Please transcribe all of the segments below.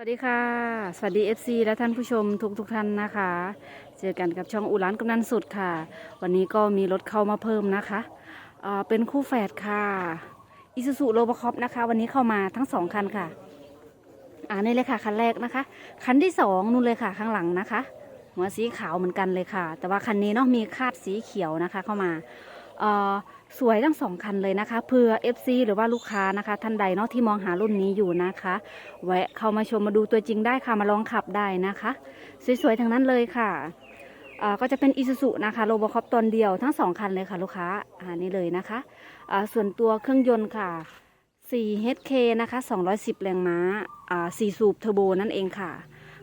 วัสดีค่ะ สวัสดี FC และท่านผู้ชมทุกทุกๆท่านนะคะ เจอกันกับช่องอุรานกำนันสุดค่ะ วันนี้ก็มีรถเข้ามาเพิ่มนะคะเเป็นคู่แฝดค่ะอิซูซุโรบคอปนะคะ วันนี้เข้ามาทั้งสองคันค่ะ อ่านี่เลยค่ะคันแรกนะคะ คันที่สองนู่นเลยค่ะข้างหลังนะคะ หัวสีขาวเหมือนกันเลยค่ะ แต่ว่าคันนี้เนาะมีคาดสีเขียวนะคะเข้ามา สวยทั้งสองคันเลยนะคะเพื่อ FC หรือว่าลูกค้านะคะ ท่านใดเนาะที่มองหารุ่นนี้อยู่นะคะ แวะเข้ามาชมมาดูตัวจริงได้ค่ะมาลองขับได้นะคะ สวยๆทั้งนั้นเลยค่ะก็จะเป็นอิซูซุนะคะโรบอคอปตอนเดียวทั้งสองคันเลยค่ะลูกค้าอ่านี่เลยนะคะส่วนตัวเครื่องยนต์ค่ะ 4 HK นะคะ 210 แรงม้า4สูบเทอร์โบนั่นเองค่ะ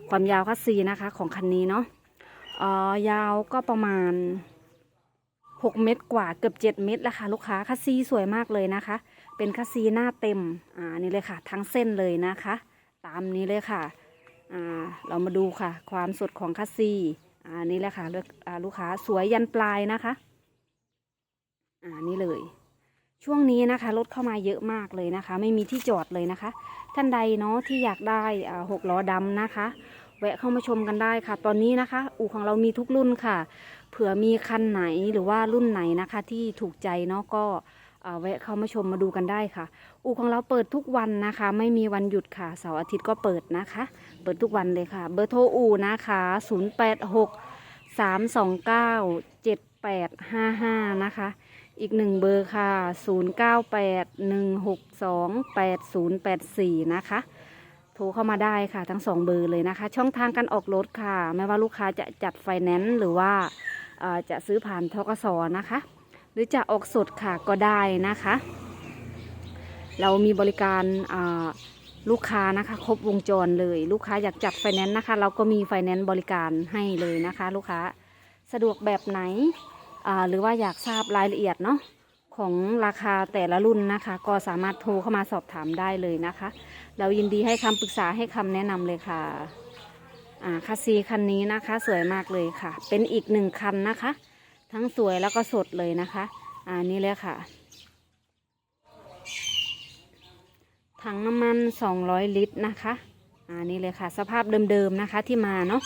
ความยาวคัสซีนะคะของคันนี้เนาะยาวก็ประมาณ 6 เมตรกว่าเกือบ 7 เมตรแล้วค่ะลูกค้าคัสซีสวยมากเลยนะคะ เป็นคัสซีหน้าเต็มอ่านี่เลยค่ะ ทั้งเส้นเลยนะคะ ตามนี้เลยค่ะอ่าเรามาดูค่ะ ความสดของคัสซีอ่านี่แหละค่ะเลือกอ่าลูกค้าสวยยันปลายนะคะอ่านี่เลย ช่วงนี้นะคะรถเข้ามาเยอะมากเลยนะคะ ไม่มีที่จอดเลยนะคะ ท่านใดเนาะที่อยากได้อ่าหกล้อดำนะคะ แวะเข้ามาชมกันได้ค่ะ ตอนนี้นะคะ อู่ของเรามีทุกรุ่นค่ะ เผื่อมีคันไหนหรือว่ารุ่นไหนนะคะ ที่ถูกใจเนาะก็แวะเข้ามาชมมาดูกันได้ค่ะ อู่ของเราเปิดทุกวันนะคะ ไม่มีวันหยุดค่ะเสาร์อาทิตย์ก็เปิดนะคะ เปิดทุกวันเลยค่ะ เบอร์โทรอู่นะคะ 086 329 7855 นะคะ อีกหนึ่งเบอร์ค่ะ 098 162 8084 นะคะ โทรเข้ามาได้ค่ะทั้งสองเบอร์เลยนะคะ ช่องทางการออกรถค่ะ ไม่ว่าลูกค้าจะจัดไฟแนนซ์หรือว่าจะซื้อผ่านทกสนะคะ หรือจะออกสดค่ะก็ได้นะคะ เรามีบริการลูกค้านะคะครบวงจรเลย ลูกค้าอยากจัดไฟแนนซ์นะคะ เราก็มีไฟแนนซ์บริการให้เลยนะคะ ลูกค้าสะดวกแบบไหนหรือว่าอยากทราบรายละเอียดเนาะ ของราคาแต่ละรุ่นนะคะ ก็สามารถโทรเข้ามาสอบถามได้เลยนะคะ เรายินดีให้คำปรึกษาให้คำแนะนำเลยค่ะอ่าคัสซีคันนี้นะคะ สวยมากเลยค่ะ เป็นอีกหนึ่งคันนะคะ ทั้งสวยแล้วก็สดเลยนะคะ อ่านี่เลยค่ะ ถังน้ำมัน 200 ลิตรนะคะอ่านี่เลยค่ะ สภาพเดิมๆนะคะที่มาเนาะ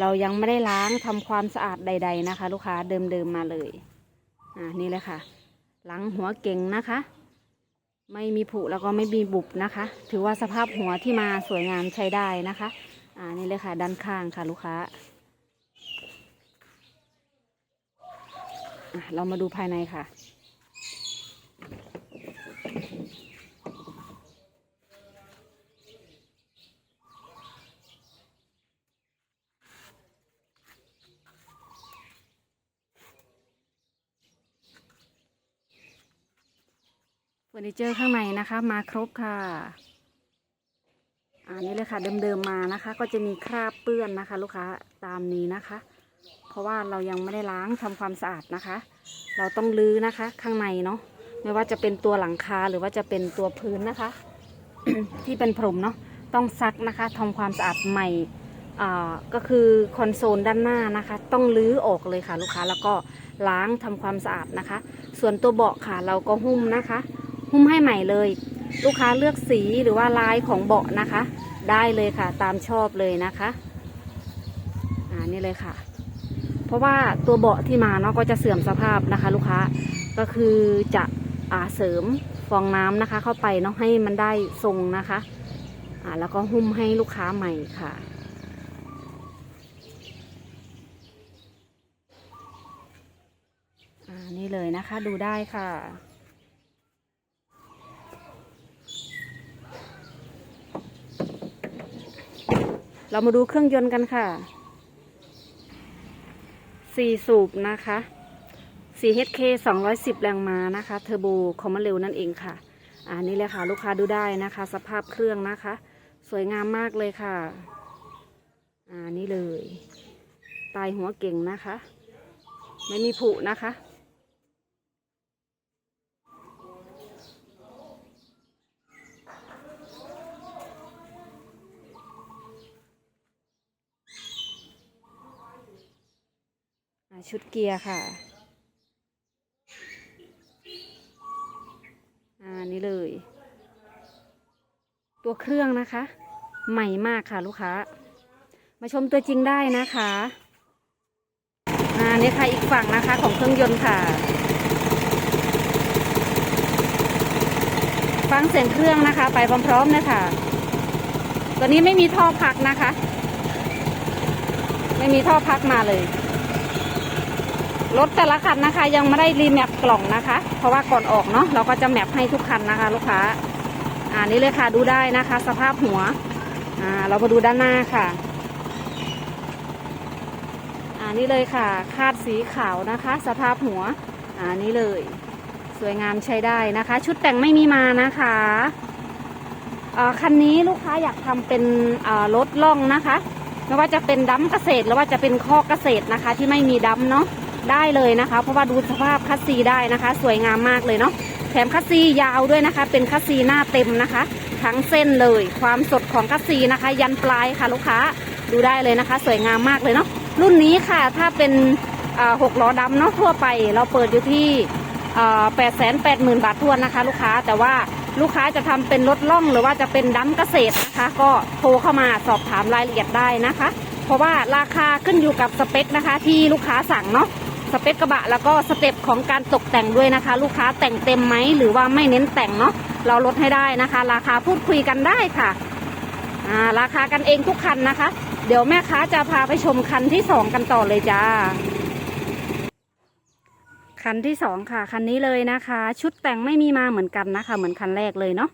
เรายังไม่ได้ล้างทำความสะอาดใด ๆนะคะ ลูกค้าเดิมๆมาเลยอ่านี่เลยค่ะ หลังหัวเก่งนะคะ ไม่มีผุแล้วก็ไม่มีบุบนะคะ ถือว่าสภาพหัวที่มาสวยงามใช้ได้นะคะ อ่านี่เลยค่ะ ด้านข้างค่ะลูกค้าเรามาดูภายในค่ะ อร์นิเจอร์ข้างในนะคะมาครบค่ะอ่านี่เลยค่ะเดิมๆมานะคะ ก็จะมีคราบเปื้อนนะคะ ลูกค้าตามนี้นะคะ เพราะว่าเรายังไม่ได้ล้างทำความสะอาดนะคะ เราต้องลื้อนะคะ ข้างในเนาะไม่ว่าจะเป็นตัวหลังคาหรือว่าจะเป็นตัวพื้นนะคะ ที่เป็นพรมเนาะต้องซักนะคะทำความสะอาดใหม่อ่าก็คือคอนโซลด้านหน้านะคะ ต้องลื้อออกเลยค่ะ ลูกค้าแล้วก็ล้างทำความสะอาดนะคะ ส่วนตัวเบาะค่ะ เราก็หุ้มนะคะ หุ้มให้ใหม่เลย ลูกค้าเลือกสีหรือว่าลายของเบาะนะคะ ได้เลยค่ะ ตามชอบเลยนะคะอ่านี่เลยค่ะ เพราะว่าตัวเบาะที่มาเนาะก็จะเสื่อมสภาพนะคะ ลูกค้าก็คือจะอ่าเสริมฟองน้ำนะคะ เข้าไปเนาะให้มันได้ทรงนะคะอ่าแล้วก็หุ้มให้ลูกค้าใหม่ค่ะอ่านี่เลยนะคะดูได้ค่ะ เรามาดูเครื่องยนต์กันค่ะสี่สูบนะคะ 4HK 210 แรงม้านะคะเทอร์โบคอมมานเร็วนั่นเองค่ะอ่านี่เลยค่ะ ลูกค้าดูได้นะคะ สภาพเครื่องนะคะ สวยงามมากเลยค่ะอ่านี่เลย ตายหัวเก่งนะคะ ไม่มีผุนะคะ ชุดเกียร์ค่ะ อ่านี่เลย ตัวเครื่องนะคะ ใหม่มากค่ะลูกค้า มาชมตัวจริงได้นะคะอ่านี่ค่ะอีกฝั่งนะคะของเครื่องยนต์ค่ะ ฟังเสียงเครื่องนะคะ ไปพร้อมๆนะคะตัวนี้ไม่มีท่อพักนะคะ ไม่มีท่อพักมาเลย รถแต่ละคันนะคะ ยังไม่ได้รีแมปกล่องนะคะ เพราะว่าก่อนออกเนาะเราก็จะแมปให้ทุกคันนะคะ ลูกค้าอ่านี่เลยค่ะดูได้นะคะ สภาพหัวอ่าเรามาดูด้านหน้าค่ะอ่านี่เลยค่ะ คาดสีขาวนะคะ สภาพหัวอ่านี่เลย สวยงามใช้ได้นะคะ ชุดแต่งไม่มีมานะคะอ่าคันนี้ลูกค้าอยากทำเป็นอ่ารถล่องนะคะไม่ว่าจะเป็นดั้มเกษตรหรือว่าจะเป็นข้อเกษตรนะคะ ที่ไม่มีดั้มเนาะ ได้เลยนะคะ เพราะว่าดูสภาพคัสซีได้นะคะ สวยงามมากเลยเนาะแถมคัสซียาวด้วยนะคะ เป็นคัสซีหน้าเต็มนะคะ ทั้งเส้นเลย ความสดของคัสซีนะคะ ยันปลายค่ะลูกค้าดูได้เลยนะคะ สวยงามมากเลยเนาะรุ่นนี้ค่ะถ้าเป็นหกล้อดำเนาะทั่วไป เราเปิดอยู่ที่แปดแสนแปดหมื่นบาททวนนะคะ ลูกค้าแต่ว่าลูกค้าจะทำเป็นรถล่องหรือว่าจะเป็นดั้มเกษตรนะคะ ก็โทรเข้ามาสอบถามรายละเอียดได้นะคะ เพราะว่าราคาขึ้นอยู่กับสเปคนะคะ ที่ลูกค้าสั่งเนาะ สเปคกระบะแล้วก็สเต็ปของการตกแต่งด้วยนะคะ ลูกค้าแต่งเต็มไหมหรือว่าไม่เน้นแต่งเนาะเราลดให้ได้นะคะ ราคาพูดคุยกันได้ค่ะอ่าราคากันเองทุกคันนะคะ เดี๋ยวแม่ค้าจะพาไปชมคันที่สองกันต่อเลยจ้าคันที่สองค่ะคันนี้เลยนะคะ ชุดแต่งไม่มีมาเหมือนกันนะคะ เหมือนคันแรกเลยเนาะ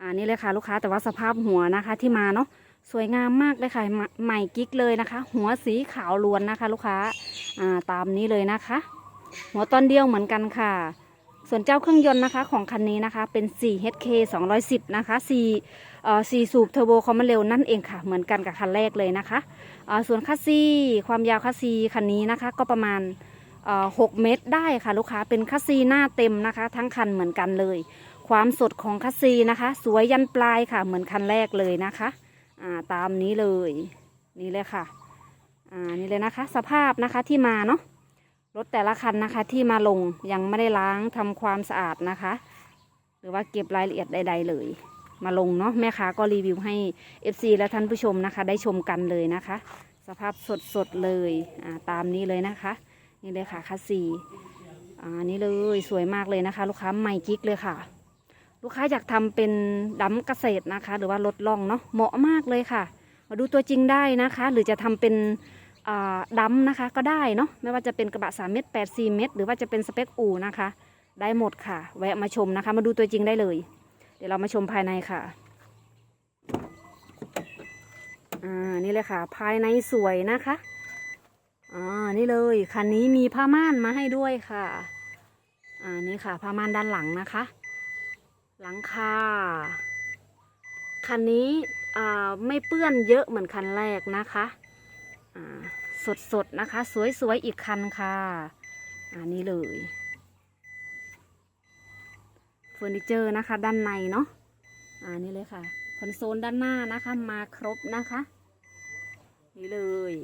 อ่านี่เลยค่ะ ลูกค้าแต่ว่าสภาพหัวนะคะที่มาเนาะสวยงามมากเลยค่ะใหม่กิ๊กเลยนะคะ หัวสีขาวล้วนนะคะ ลูกค้า ตามนี้เลยนะคะ หัวตอนเดียวเหมือนกันค่ะ ส่วนเจ้าเครื่องยนต์นะคะของคันนี้นะคะเป็น 4HK 210 นะคะ4เอ่อ4สูบเทอร์โบคอมมานเร็วนั่นเองค่ะ เหมือนกันกับคันแรกเลยนะคะอ่าส่วนคัสซีความยาวคัสซีคันนี้นะคะก็ประมาณเอ่อ6เมตรได้ค่ะลูกค้าเป็นคัสซีหน้าเต็มนะคะ ทั้งคันเหมือนกันเลย ความสดของคัสซีนะคะ สวยยันปลายค่ะเหมือนคันแรกเลยนะคะอ่าตามนี้เลย นี่เลยค่ะ อ่านี่เลยนะคะ สภาพนะคะที่มาเนาะรถแต่ละคันนะคะที่มาลงยังไม่ได้ล้างทำความสะอาดนะคะ หรือว่าเก็บรายละเอียดใด ๆ เลย มาลงเนาะแม่ค้าก็รีวิวให้ FC และท่านผู้ชมนะคะ ได้ชมกันเลยนะคะ สภาพสดๆเลยอ่าตามนี้เลยนะคะ นี่เลยค่ะคัสซีอ่านี่เลยสวยมากเลยนะคะ ลูกค้าใหม่กิ๊กเลยค่ะ ลูกค้าอยากทำเป็นดั้มเกษตรนะคะ หรือว่ารถล่องเนาะเหมาะมากเลยค่ะ มาดูตัวจริงได้นะคะ หรือจะทำเป็น ดำนะคะก็ได้เนาะไม่ว่าจะเป็นกระบะ3เมตร8 4เมตร หรือว่าจะเป็นสเปคอูนะคะ ได้หมดค่ะ แวะมาชมนะคะ มาดูตัวจริงได้เลย เดี๋ยวเรามาชมภายในค่ะอ่านี่เลยค่ะ ภายในสวยนะคะอ่านี่เลยคันนี้มีผ้าม่านมาให้ด้วยค่ะอ่านี่ค่ะผ้าม่านด้านหลังนะคะ หลังคาคันนี้อ่าไม่เปื้อนเยอะเหมือนคันแรกนะคะอ่า สดๆนะคะ สวยๆอีกคันค่ะอันนี้เลยเฟอร์นิเจอร์นะคะ ด้านในเนาะอ่านี่เลยค่ะคอนโซลด้านหน้านะคะมาครบนะคะ นี่เลย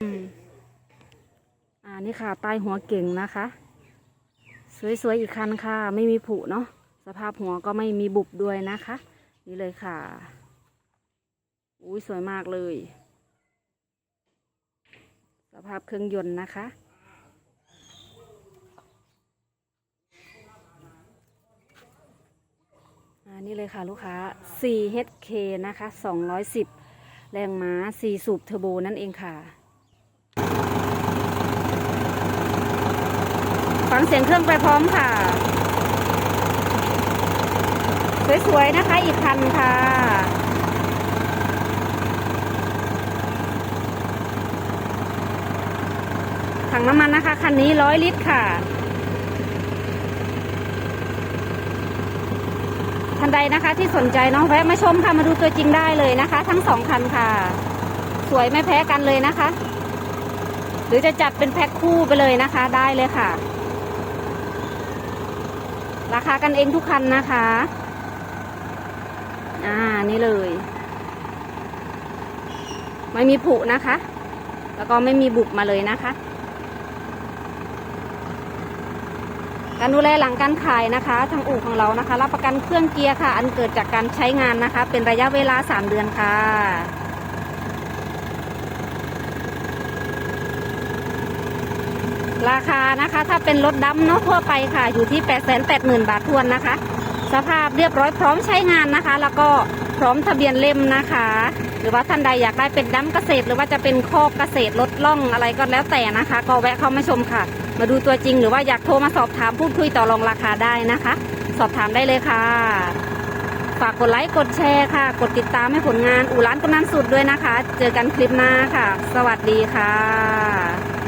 อืมอ่านี่ค่ะใต้หัวเก่งนะคะ สวยๆอีกคันค่ะ ไม่มีผุเนาะสภาพหัวก็ไม่มีบุบด้วยนะคะ นี่เลยค่ะ อุ้ยสวยมากเลย สภาพเครื่องยนต์นะคะอ่านี่เลยค่ะลูกค้า 4HK นะคะ 210 แรงม้า 4 สูบเทอร์โบนั่นเองค่ะ ฟังเสียงเครื่องไปพร้อมค่ะ สวยๆนะคะอีกคันค่ะ ถังน้ำมันนะคะ คันนี้ร้อยลิตรค่ะท่านใดนะคะที่สนใจเน้องแวะมาชมค่ะมาดูตัวจริงได้เลยนะคะ ทั้งสองคันค่ะ สวยไม่แพ้กันเลยนะคะ หรือจะจัดเป็นแพ็คคู่ไปเลยนะคะ ได้เลยค่ะ ราคากันเองทุกคันนะคะ อ่านี่เลย ไม่มีผุนะคะ แล้วก็ไม่มีบุบมาเลยนะคะ การดูแลหลังการขายนะคะ ทางอู่ของเรานะคะ รับประกันเครื่องเกียร์ค่ะ อันเกิดจากการใช้งานนะคะ เป็นระยะเวลา 3 เดือนค่ะราคานะคะถ้าเป็นรถดำเนาะทั่วไปค่ะ อยู่ที่ 8 8 0 0 0 0 บาททวนนะคะ สภาพเรียบร้อยพร้อมใช้งานนะคะ แล้วก็พร้อมทะเบียนเล่มนะคะ หรือว่าท่านใดอยากได้เป็นดำเกษตร หรือว่าจะเป็นคอกเกษตรลดล่องอะไรก็แล้วแต่นะคะ ก็แวะเข้ามาชมค่ะ มาดูตัวจริงหรือว่าอยากโทรมาสอบถามพูดคุยต่อรองราคาได้นะคะ สอบถามได้เลยค่ะ ฝากกดไลค์กดแชร์ค่ะ กดติดตามให้ผลงานอู่ร้านกำนันสุดด้วยนะคะ เจอกันคลิปหน้าค่ะ สวัสดีค่ะ